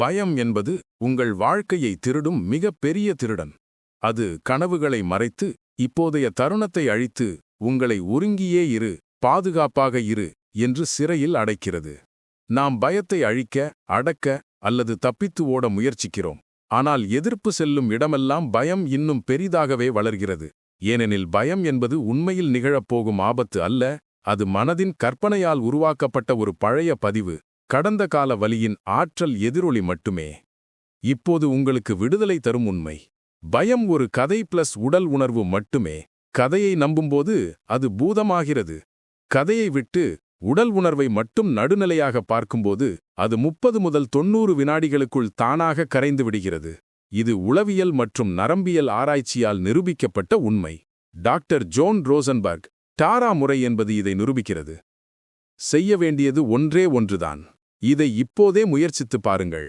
பயம் என்பது உங்கள் வாழ்க்கையை திருடும் மிகப்பெரிய திருடன். அது கனவுகளை மறைத்து இப்போதைய தருணத்தை அழித்து உங்களை ஒருங்கியே இரு பாதுகாப்பாக இரு என்று சிறையில் அடைக்கிறது. நாம் பயத்தை அழிக்க அடக்க அல்லது தப்பித்து ஓட முயற்சிக்கிறோம். ஆனால் எதிர்ப்பு செல்லும் இடமெல்லாம் பயம் இன்னும் பெரிதாகவே வளர்கிறது. ஏனெனில் பயம் என்பது உண்மையில் நிகழப்போகும் ஆபத்து அல்ல அது மனதின் கற்பனையால் உருவாக்கப்பட்ட ஒரு பழைய பதிவு. கடந்த கால வலியின் ஆற்றல் எதிரொலி மட்டுமே. இப்போது உங்களுக்கு விடுதலை தரும் உண்மை. பயம் ஒரு கதை பிளஸ் உடல் உணர்வு மட்டுமே. கதையை நம்பும்போது அது பூதமாகிறது. கதையை விட்டு உடல் உணர்வை மட்டும் நடுநிலையாக பார்க்கும்போது அது முப்பது முதல் தொன்னூறு வினாடிகளுக்குள் தானாக கரைந்து விடுகிறது. இது உளவியல் மற்றும் நரம்பியல் ஆராய்ச்சியால் நிரூபிக்கப்பட்ட உண்மை. டாக்டர் ஜோன் ரோசன்பர்க் டாரா முறை என்பது இதை நிரூபிக்கிறது. செய்ய வேண்டியது ஒன்றே ஒன்றுதான். இதை இப்போதே முயற்சித்துப் பாருங்கள்.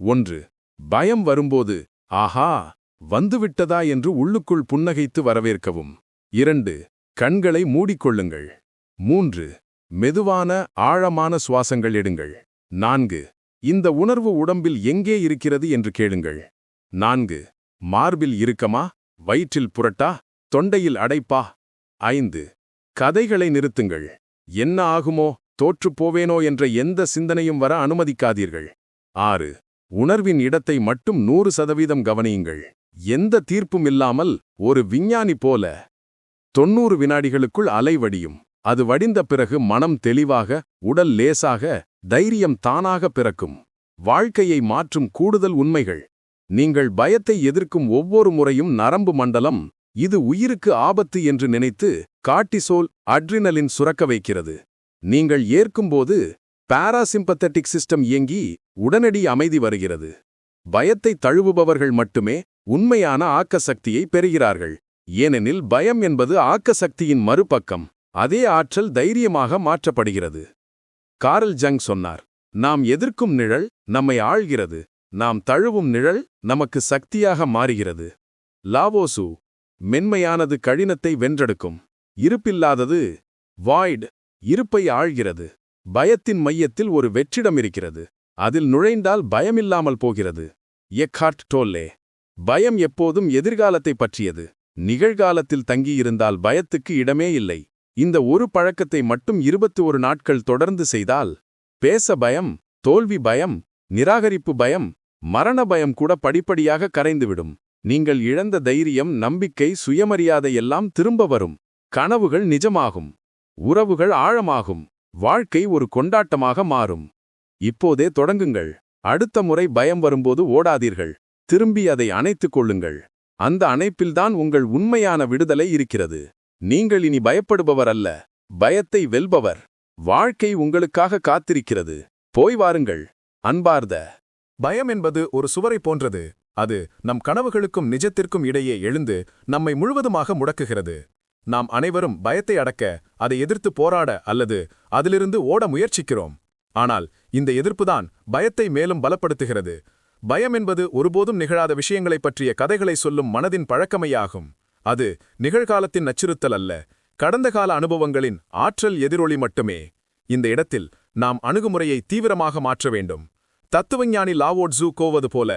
ஒன்று பயம் வரும்போது ஆஹா வந்துவிட்டதா என்று உள்ளுக்குள் புன்னகைத்து வரவேற்கவும். இரண்டு கண்களை மூடிக்கொள்ளுங்கள். மூன்று மெதுவான ஆழமான சுவாசங்கள் எடுங்கள். நான்கு இந்த உணர்வு உடம்பில் எங்கே இருக்கிறது என்று கேளுங்கள். நான்கு மார்பில் இருக்கமா வயிற்றில் புரட்டா தொண்டையில் அடைப்பா. ஐந்து கதைகளை நிறுத்துங்கள். என்ன ஆகுமோ தோற்றுப் போவேனோ என்ற எந்த சிந்தனையும் வர அனுமதிக்காதீர்கள். ஆறு உணர்வின் இடத்தை மட்டும் நூறு சதவீதம் கவனியுங்கள். எந்த தீர்ப்பும் இல்லாமல் ஒரு விஞ்ஞானி போல தொன்னூறு வினாடிகளுக்குள் அலை வடியும். அது வடிந்த பிறகு மனம் தெளிவாக உடல் லேசாக தைரியம் தானாக பிறக்கும். வாழ்க்கையை மாற்றும் கூடுதல் உண்மைகள். நீங்கள் பயத்தை எதிர்க்கும் ஒவ்வொரு முறையும் நரம்பு மண்டலம் இது உயிருக்கு ஆபத்து என்று நினைத்து காட்டிசோல் அட்ரினலின் சுரக்க வைக்கிறது. நீங்கள் ஏற்கும்போது பாராசிம்பத்தட்டிக் சிஸ்டம் இயங்கி உடனடி அமைதி வருகிறது. பயத்தை தழுவுபவர்கள் மட்டுமே உண்மையான ஆக்க சக்தியை பெறுகிறார்கள். ஏனெனில் பயம் என்பது ஆக்க சக்தியின் மறுபக்கம். அதே ஆற்றல் தைரியமாக மாற்றப்படுகிறது. காரல் ஜங் சொன்னார் நாம் எதிர்க்கும் நிழல் நம்மை ஆழ்கிறது நாம் தழுவும் நிழல் நமக்கு சக்தியாக மாறுகிறது. லாவோசு மென்மையானது கழினத்தை வென்றெடுக்கும். இருப்பில்லாதது வாய்டு இருப்பை ஆழ்கிறது. பயத்தின் மையத்தில் ஒரு வெற்றிடம் இருக்கிறது. அதில் நுழைந்தால் பயமில்லாமல் போகிறது. Eckhart Tolle. பயம் எப்போதும் எதிர்காலத்தை பற்றியது. நிகழ்காலத்தில் தங்கியிருந்தால் பயத்துக்கு இடமே இல்லை. இந்த ஒரு பழக்கத்தை மட்டும் இருபத்தி ஒரு நாட்கள் தொடர்ந்து செய்தால் பேச பயம் தோல்வி பயம் நிராகரிப்பு பயம் மரண பயம் கூட படிப்படியாக கரைந்துவிடும். நீங்கள் இழந்த தைரியம் நம்பிக்கை சுயமரியாதை எல்லாம் திரும்ப வரும். கனவுகள் நிஜமாகும். உறவுகள் ஆழமாகும். வாழ்க்கை ஒரு கொண்டாட்டமாக மாறும். இப்போதே தொடங்குங்கள். அடுத்த முறை பயம் வரும்போது ஓடாதீர்கள். திரும்பி அதை அணைத்துக் கொள்ளுங்கள். அந்த அணைப்பில்தான் உங்கள் உண்மையான விடுதலை இருக்கிறது. நீங்கள் இனி பயப்படுபவர் அல்ல பயத்தை வெல்பவர். வாழ்க்கை உங்களுக்காக காத்திருக்கிறது. போய் வாருங்கள். அன்பார்ந்த. பயம் என்பது ஒரு சுவரை போன்றது. அது நம் கனவுகளுக்கும் நிஜத்திற்கும் இடையே எழுந்து நம்மை முழுவதுமாக முடக்குகிறது. நாம் அனைவரும் பயத்தை அடக்க அதை எதிர்த்து போராட அல்லது அதிலிருந்து ஓட முயற்சிக்கிறோம். ஆனால் இந்த எதிர்ப்புதான் பயத்தை மேலும் பலப்படுத்துகிறது. பயம் என்பது ஒருபோதும் நிகழாத விஷயங்களைப் பற்றிய கதைகளை சொல்லும் மனதின் பழக்கமையாகும். அது நிகழ்காலத்தின் அச்சுறுத்தல் அல்ல கடந்த கால அனுபவங்களின் ஆற்றல் எதிரொலி மட்டுமே. இந்த இடத்தில் நாம் அணுகுமுறையை தீவிரமாக மாற்ற வேண்டும். தத்துவஞானி லாவோட்ஸூ கோவது போல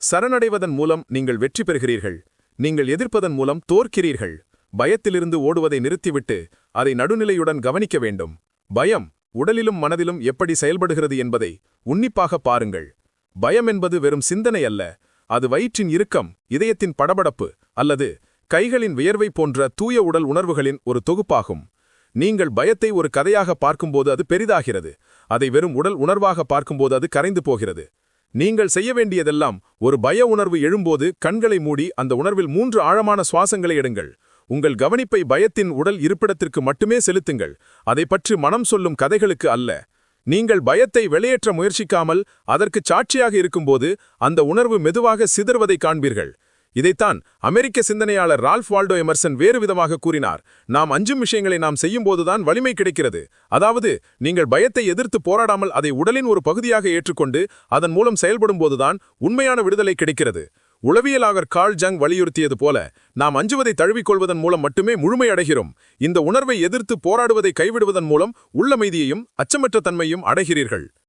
சரணடைவதன் மூலம் நீங்கள் வெற்றி பெறுகிறீர்கள். நீங்கள் எதிர்ப்பதன் மூலம் தோற்கிறீர்கள். பயத்திலிருந்து ஓடுவதை நிறுத்திவிட்டு அதை நடுநிலையுடன் கவனிக்க வேண்டும். பயம் உடலிலும் மனதிலும் எப்படி செயல்படுகிறது என்பதை உன்னிப்பாக பாருங்கள். பயம் என்பது வெறும் சிந்தனை அல்ல அது வயிற்றின் இறுக்கம் இதயத்தின் படபடப்பு அல்லது கைகளின் வியர்வை போன்ற தூய உடல் உணர்வுகளின் ஒரு தொகுப்பாகும். நீங்கள் பயத்தை ஒரு கதையாக பார்க்கும்போது அது பெரிதாகிறது அதை வெறும் உடல் உணர்வாக பார்க்கும்போது அது கரைந்து போகிறது. நீங்கள் செய்ய வேண்டியதெல்லாம் ஒரு பய உணர்வு எழும்போது கண்களை மூடி அந்த உணர்வில் மூன்று ஆழமான சுவாசங்களை எடுங்கள். உங்கள் கவனிப்பை பயத்தின் உடல் இருப்பிடத்திற்கு மட்டுமே செலுத்துங்கள். அதை பற்றி மனம் சொல்லும் கதைகளுக்கு அல்ல. நீங்கள் பயத்தை வெளியேற்ற முயற்சிக்காமல் அதற்கு சாட்சியாக இருக்கும்போது அந்த உணர்வு மெதுவாக சிதறுவதை காண்பீர்கள். இதைத்தான் அமெரிக்க சிந்தனையாளர் ரால்ஃப் வால்டோ எமர்சன் வேறு விதமாக கூறினார். நாம் அஞ்சும் விஷயங்களை நாம் செய்யும்போதுதான் வலிமை கிடைக்கிறது. அதாவது நீங்கள் பயத்தை எதிர்த்து போராடாமல் அதை உடலின் ஒரு பகுதியாக ஏற்றுக்கொண்டு அதன் மூலம் செயல்படும் போதுதான் உண்மையான விடுதலை கிடைக்கிறது. உளவியலாளர் கார்ல் ஜங் வலியுறுத்தியது போல நாம் அஞ்சுவதை தழுவிக்கொள்வதன் மூலம் மட்டுமே முழுமையடைகிறோம் இந்த உணர்வை எதிர்த்து போராடுவதை கைவிடுவதன் மூலம் உள்ளமைதியையும் அச்சமற்ற தன்மையும் அடைகிறீர்கள்.